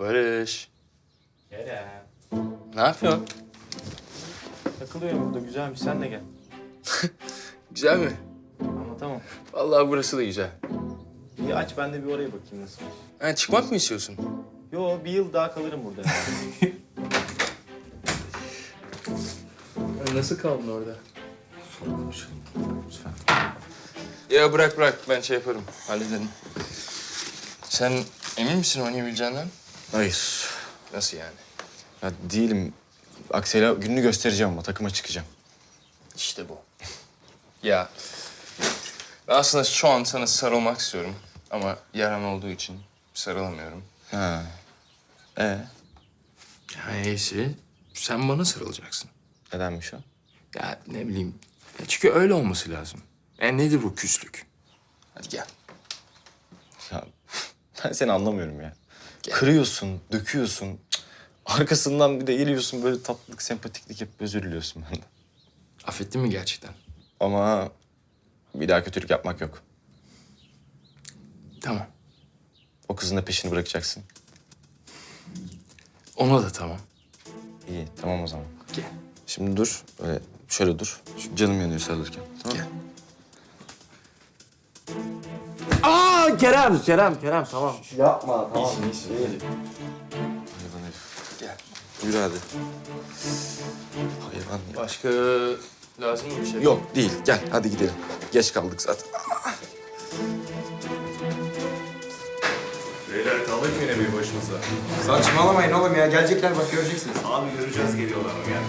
Barış. Kerem. Ne yapıyorsun? Takılıyorum burada güzelmiş sen de gel. Güzel mi? Anlatamam. Vallahi burası da güzel. İyi aç ben de bir oraya bakayım nasıl. Ha, çıkmak mı istiyorsun? Yo bir yıl daha kalırım burada. Nasıl kaldın orada? Sonra konuşalım. Lütfen. Ya bırak bırak ben şey yaparım. Hallederim. Sen emin misin oynayabileceğinden? Hayır. Nasıl yani? Ya değilim. Aksel'e gününü göstereceğim ama takıma çıkacağım. İşte bu. Ya ben aslında şu an sana sarılmak istiyorum. Ama yaran olduğu için sarılamıyorum. Ha. Ee, Ya iyisi sen bana sarılacaksın. nedenmiş o? Ya ne bileyim. Ya çünkü öyle olması lazım. E nedir bu küslük? Hadi gel. Ya ben seni anlamıyorum ya. Kırıyorsun, döküyorsun. Cık. Arkasından bir de geliyorsun böyle tatlılık, sempatiklik yapıp özür diliyorsun benden. Affettin mi gerçekten? Ama bir daha kötülük yapmak yok. Tamam. O kızın da peşini bırakacaksın. Ona da tamam. İyi, tamam o zaman. Gel. Şimdi dur, öyle şöyle dur. Şu canım yanıyor sarılırken. Tamam mı? Gel. Kerem, Kerem, Kerem tamam. Yapma, tamam. İyisin, iyisin. Hayvan herif. Gel. Yürü hadi. Hayvan ya. Başka lazım mı bir şey? Yok değil. Gel hadi gidelim. Geç kaldık zaten. Beyler kaldık yine bir başımıza. Saçmalamayın oğlum ya. Gelecekler bak göreceksiniz. Abi göreceğiz geliyorlar mı yani.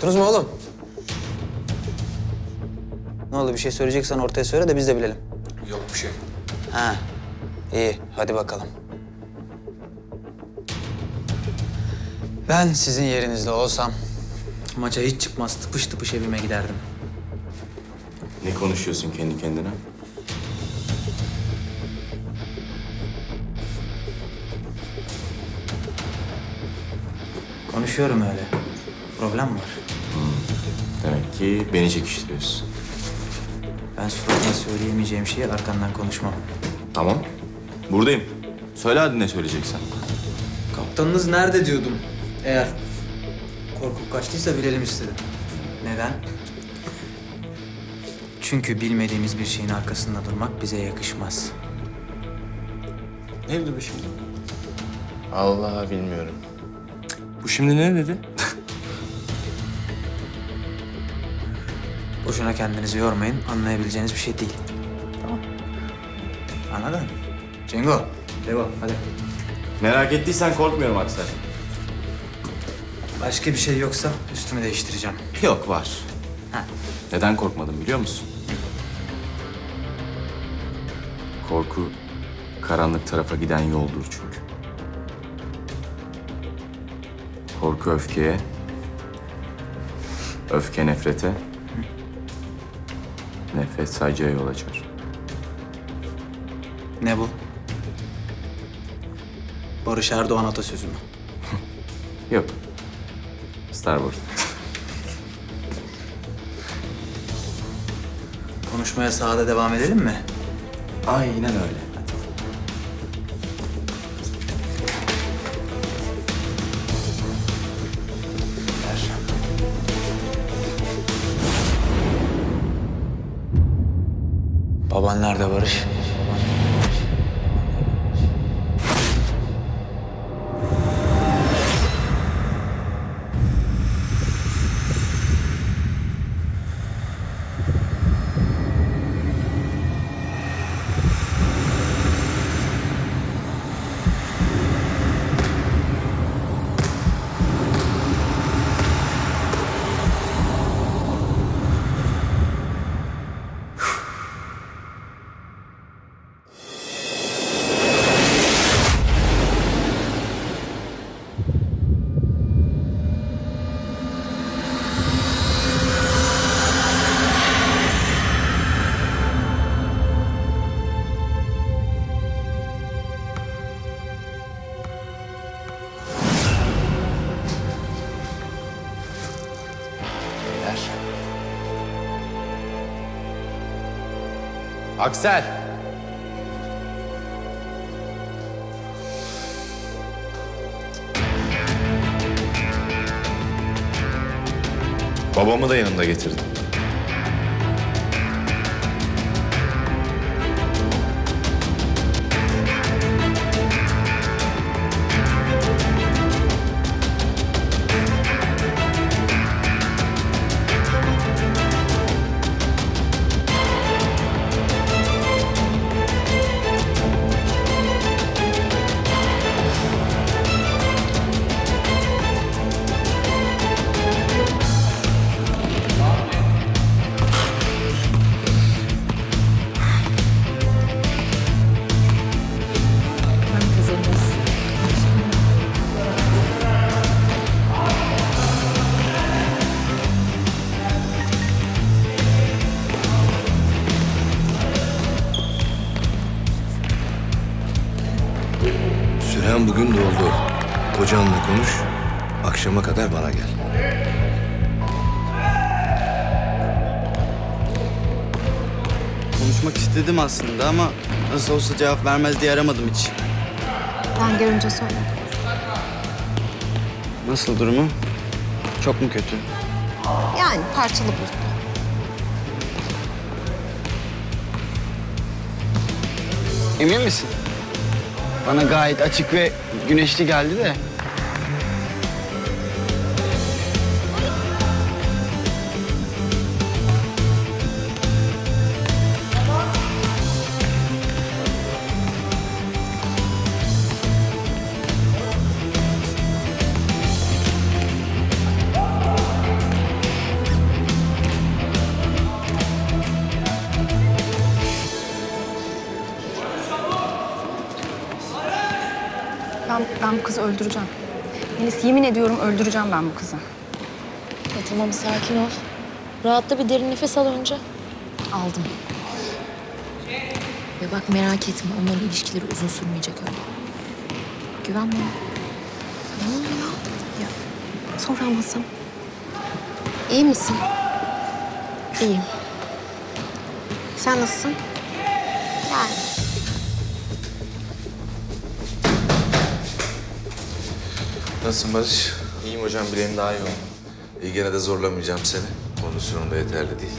Korktunuz mu oğlum? Ne oldu bir şey söyleyeceksen ortaya söyle de biz de bilelim. Yok bir şey. Ha. iyi hadi bakalım. Ben sizin yerinizde olsam maça hiç çıkmaz tıpış tıpış evime giderdim. Ne konuşuyorsun kendi kendine? Konuşuyorum öyle. Problem mi var? Demek ki beni çekiştiriyorsun. Ben suratına söyleyemeyeceğim şeyi arkandan konuşmam. Tamam. Buradayım. Söyle hadi ne söyleyeceksen. Kaptanınız nerede diyordum. Eğer korkup kaçtıysa bilelim istedim. Neden? Çünkü bilmediğimiz bir şeyin arkasında durmak bize yakışmaz. Ne dedi bu şimdi? Allah bilmiyorum. Bu şimdi ne dedi? Boşuna kendinizi yormayın. Anlayabileceğiniz bir şey değil. Tamam. Anladın? Cengo, Devo hadi. Merak ettiysen korkmuyorum Aksel. Başka bir şey yoksa üstümü değiştireceğim. Yok var. Ha. Neden korkmadım biliyor musun? Korku karanlık tarafa giden yoldur çünkü. Korku öfkeye, öfke nefrete, nefret saygıya yol açar. Ne bu? Barış Erdoğan atasözü mü? Yok. Star Wars. Konuşmaya sahada devam edelim mi? Aynen öyle. Baban nerede Barış? Aksel. Babamı da yanımda getirdim. Süren bugün doldu. Kocanla konuş. Akşama kadar bana gel. Konuşmak istedim aslında ama nasıl olsa cevap vermez diye aramadım hiç. Ben görünce söyledim. Nasıl durumu? Çok mu kötü? Yani parçalı bozuldu. Emin misin? Bana gayet açık ve güneşli geldi de. Ben, ben bu kızı öldüreceğim. Melis yemin ediyorum öldüreceğim ben bu kızı. Ya tamam sakin ol. Rahatla bir derin nefes al önce. Aldım. Ve bak merak etme onların ilişkileri uzun sürmeyecek öyle. Güven bana. Ne oluyor? Ya soramazsam. İyi misin? İyiyim. Sen nasılsın? Yani. Nasılsın Barış? İyiyim hocam bileğim daha iyi oldu. İyi gene de zorlamayacağım seni. Kondisyonun da yeterli değil.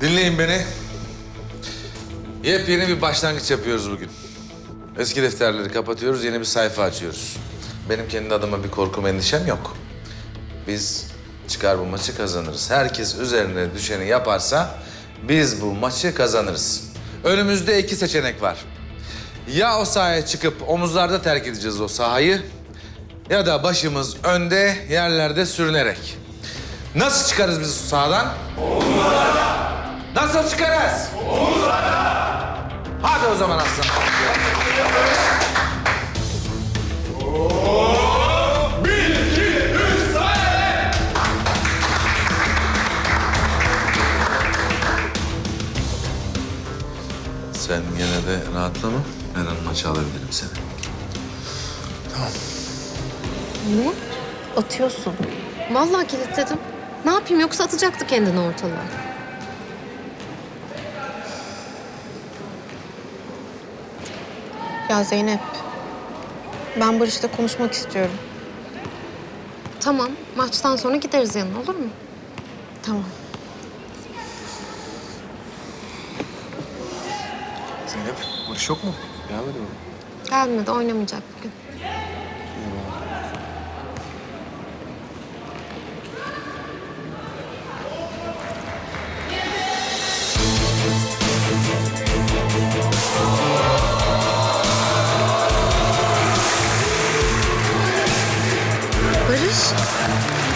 Dinleyin beni. Yepyeni bir başlangıç yapıyoruz bugün. Eski defterleri kapatıyoruz, yeni bir sayfa açıyoruz. Benim kendi adıma bir korkum, endişem yok. Biz çıkar bu maçı kazanırız. Herkes üzerine düşeni yaparsa biz bu maçı kazanırız. Önümüzde iki seçenek var. Ya o sahaya çıkıp omuzlarda terk edeceğiz o sahayı ya da başımız önde yerlerde sürünerek. Nasıl çıkarız biz sahadan? Omuzlarda. Nasıl çıkarız? Omuzlarda. Hadi o zaman aslanım. Sen yine de rahatlama. Ben an maçı alabilirim seni. Ne? Atıyorsun. Vallahi kilitledim. Ne yapayım yoksa atacaktı kendini ortalığa. Ya Zeynep. Ben Barış'la konuşmak istiyorum. Tamam maçtan sonra gideriz yanına olur mu? Tamam. Zeynep, Barış yok mu? Gelmedi mi? Gelmedi oynamayacak bugün. Barış.